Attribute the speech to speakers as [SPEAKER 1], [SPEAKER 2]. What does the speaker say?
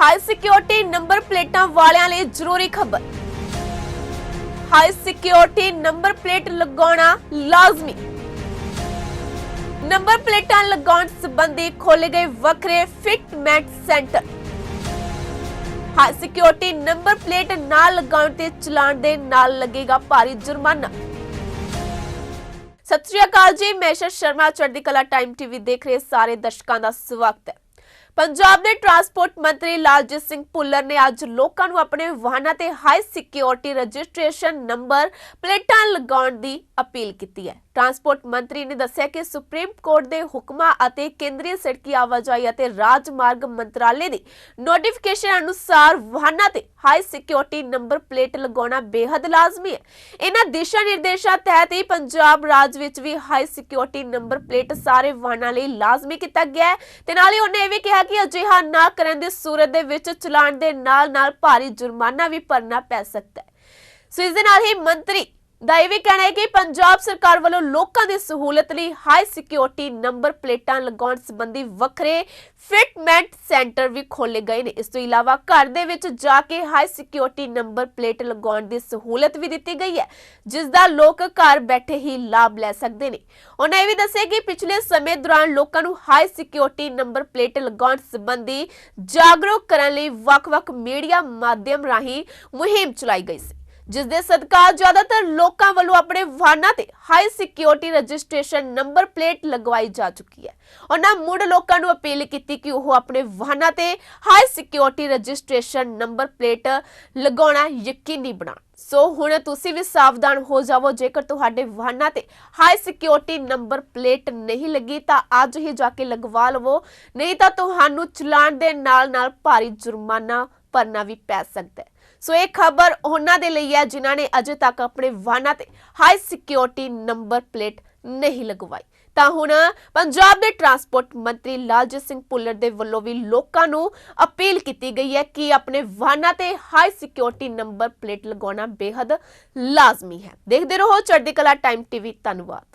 [SPEAKER 1] High security number ਪਲੇਟਾਂ ਵਾਲਿਆਂ ਲਈ ਜ਼ਰੂਰੀ ਖਬਰ। ਹਾਈ ਸਿਕਿਉਰਿਟੀ ਨੰਬਰ ਪਲੇਟ ਲਗਾਉਣਾ ਲਾਜ਼ਮੀ। ਨੰਬਰ ਪਲੇਟਾਂ ਲਗਾਉਣ ਸੰਬੰਧੀ ਖੋਲੇ ਗਏ ਵੱਖਰੇ fitment centre. High security number plate ਨਾ ਲਗਾਉਣ ਤੇ ਚਲਾਨ ਦੇ ਨਾਲ ਲੱਗੇਗਾ ਭਾਰੀ ਜੁਰਮਾਨਾ। ਸਤਿ ਸ਼੍ਰੀ ਅਕਾਲ ਜੀ, ਮੈਂ ਸ਼ਰਮਾ, ਚੜ੍ਹਦੀ ਕਲਾ ਟਾਈਮ ਟੀਵੀ ਦੇਖ ਰਹੇ ਸਾਰੇ ਦਰਸ਼ਕਾਂ ਦਾ ਸਵਾਗਤ ਹੈ। ਪੰਜਾਬ ਦੇ ਟਰਾਂਸਪੋਰਟ ਮੰਤਰੀ ਲਾਲਜੀਤ ਸਿੰਘ ਭੁੱਲਰ ਨੇ ਅੱਜ ਲੋਕਾਂ ਨੂੰ ਆਪਣੇ ਵਾਹਨਾਂ ਤੇ ਹਾਈ ਸਿਕਿਉਰਿਟੀ ਰਜਿਸਟ੍ਰੇਸ਼ਨ ਨੰਬਰ ਪਲੇਟਾਂ ਲਗਾਉਣ ਦੀ ਅਪੀਲ ਕੀਤੀ ਹੈ। ਟਰਾਂਸਪੋਰਟ ਮੰਤਰੀ ਨੇ ਦੱਸਿਆ ਕਿ ਸੁਪਰੀਮ ਕੋਰਟ ਦੇ ਹੁਕਮਾਂ ਅਤੇ ਕੇਂਦਰੀ ਸੜਕੀ ਆਵਾਜਾਈ ਅਤੇ ਰਾਜਮਾਰਗ ਮੰਤਰਾਲੇ ਦੀ ਨੋਟੀਫਿਕੇਸ਼ਨ ਅਨੁਸਾਰ ਵਾਹਨਾਂ ਤੇ ਹਾਈ ਸਿਕਿਉਰਿਟੀ ਨੰਬਰ ਪਲੇਟ ਲਗਾਉਣਾ ਬੇहद ਲਾਜ਼ਮੀ ਹੈ। ਇਹਨਾਂ ਦਿਸ਼ਾ ਨਿਰਦੇਸ਼ਾਂ ਤਹਿਤ ਹੀ ਪੰਜਾਬ ਰਾਜ ਵਿੱਚ ਵੀ ਹਾਈ ਸਿਕਿਉਰਿਟੀ ਨੰਬਰ ਪਲੇਟ ਸਾਰੇ ਵਾਹਨਾਂ ਲਈ ਲਾਜ਼ਮੀ ਕੀਤਾ ਗਿਆ ਹੈ। ਤੇ ਨਾਲ ਹੀ ਉਹਨੇ ਇਹ ਵੀ ਕਿਹਾ ਕਿ ਅਜਿਹਾ ਨਾ ਕਰਨ ਦੀ ਸੂਰਤ ਦੇ ਵਿੱਚ ਚਲਾਨ ਦੇ ਨਾਲ-ਨਾਲ ਭਾਰੀ ਜੁਰਮਾਨਾ ਵੀ ਭਰਨਾ ਪੈ ਸਕਦਾ ਹੈ। ਸੋ ਇਸ ਦੇ ਨਾਲ ਹੀ ਮੰਤਰੀ ਦਾ ਇਹ ਵੀ ਕਹਿਣਾ ਹੈ ਕਿ ਪੰਜਾਬ ਸਰਕਾਰ ਵੱਲੋਂ ਲੋਕਾਂ ਦੀ ਸਹੂਲਤ ਲਈ ਹਾਈ ਸਿਕਿਉਰਿਟੀ ਨੰਬਰ ਪਲੇਟਾਂ ਲਗਾਉਣ ਸੰਬੰਧੀ ਵੱਖਰੇ ਫਿਟਮੈਂਟ ਸੈਂਟਰ ਵੀ ਖੋਲੇ ਗਏ ਨੇ। ਇਸ ਤੋਂ ਇਲਾਵਾ ਘਰ ਦੇ ਵਿੱਚ ਜਾ ਕੇ ਹਾਈ ਸਿਕਿਉਰਿਟੀ ਨੰਬਰ ਪਲੇਟ ਲਗਾਉਣ ਦੀ ਸਹੂਲਤ ਵੀ ਦਿੱਤੀ ਗਈ ਹੈ ਜਿਸ ਦਾ ਲੋਕ ਘਰ ਬੈਠੇ ਹੀ ਲਾਭ ਲੈ ਸਕਦੇ ਨੇ। ਉਹਨਾਂ ਇਹ ਵੀ ਦੱਸਿਆ ਕਿ ਪਿਛਲੇ ਸਮੇਂ ਦੌਰਾਨ ਲੋਕਾਂ ਨੂੰ ਹਾਈ ਸਿਕਿਉਰਿਟੀ ਨੰਬਰ ਪਲੇਟ ਲਗਾਉਣ ਸੰਬੰਧੀ ਜਾਗਰੂਕ ਕਰਨ ਲਈ ਵੱਖ-ਵੱਖ ਮੀਡੀਆ ਮਾਧਿਅਮ ਰਾਹੀਂ ਮੁਹਿੰਮ ਚਲਾਈ ਗਈ ਸੀ। ਜਿਸ ਦੇ ਸਦਕਾ ਜ਼ਿਆਦਾਤਰ ਲੋਕਾਂ ਵੱਲੋਂ ਆਪਣੇ ਵਾਹਨਾਂ ਤੇ high security registration number plate ਲਗਵਾਈ ਜਾ ਚੁੱਕੀ ਹੈ। ਉਹਨਾਂ ਮੁੜ ਲੋਕਾਂ ਨੂੰ ਅਪੀਲ ਕੀਤੀ ਕਿ ਉਹ ਆਪਣੇ ਵਾਹਨਾਂ ਤੇ high security registration number plate ਲਗਾਉਣਾ ਯਕੀਨੀ ਬਣਾਉਣ। ਸੋ ਹੁਣ ਤੁਸੀਂ ਵੀ ਸਾਵਧਾਨ ਹੋ ਜਾਵੋ। ਜੇਕਰ ਤੁਹਾਡੇ ਵਾਹਨਾਂ ਤੇ ਹਾਈ ਸਿਕਿਉਰਿਟੀ ਨੰਬਰ ਪਲੇਟ ਨਹੀਂ ਲੱਗੀ, ਤਾਂ ਅੱਜ ਹੀ ਜਾ ਕੇ ਲਗਵਾ ਲਵੋ। ਨਹੀਂ ਤਾਂ ਤੁਹਾਨੂੰ ਚਲਾਨ ਦੇ ਨਾਲ-ਨਾਲ ਭਾਰੀ ਜੁਰਮਾਨਾ ਭਰਨਾ ਵੀ ਪੈ ਸਕਦਾ ਹੈ। ਸੋ ਇਹ ਖਬਰ ਉਹਨਾਂ ਦੇ ਲਈ ਹੈ ਜਿਨ੍ਹਾਂ ਨੇ ਅਜੇ ਤੱਕ ਆਪਣੇ ਵਾਹਨਾਂ ਤੇ ਹਾਈ ਸਿਕਿਉਰਿਟੀ ਨੰਬਰ ਪਲੇਟ ਨਹੀਂ ਲਗਵਾਈ। ਤਾਂ ਹੁਣ ਪੰਜਾਬ ਦੇ ਟਰਾਂਸਪੋਰਟ ਮੰਤਰੀ ਲਾਲਜੀਤ ਸਿੰਘ ਭੁੱਲਰ ਦੇ ਵੱਲੋਂ ਵੀ ਲੋਕਾਂ ਨੂੰ ਅਪੀਲ ਕੀਤੀ ਗਈ ਹੈ ਕਿ ਆਪਣੇ ਵਾਹਨਾਂ ਤੇ ਹਾਈ ਸਿਕਿਉਰਿਟੀ ਨੰਬਰ ਪਲੇਟ ਲਗਾਉਣਾ ਬੇहद ਲਾਜ਼ਮੀ ਹੈ। ਦੇਖਦੇ ਰਹੋ ਚੜ੍ਹਦੀ ਕਲਾ ਟਾਈਮ ਟੀਵੀ, ਧੰਨਵਾਦ।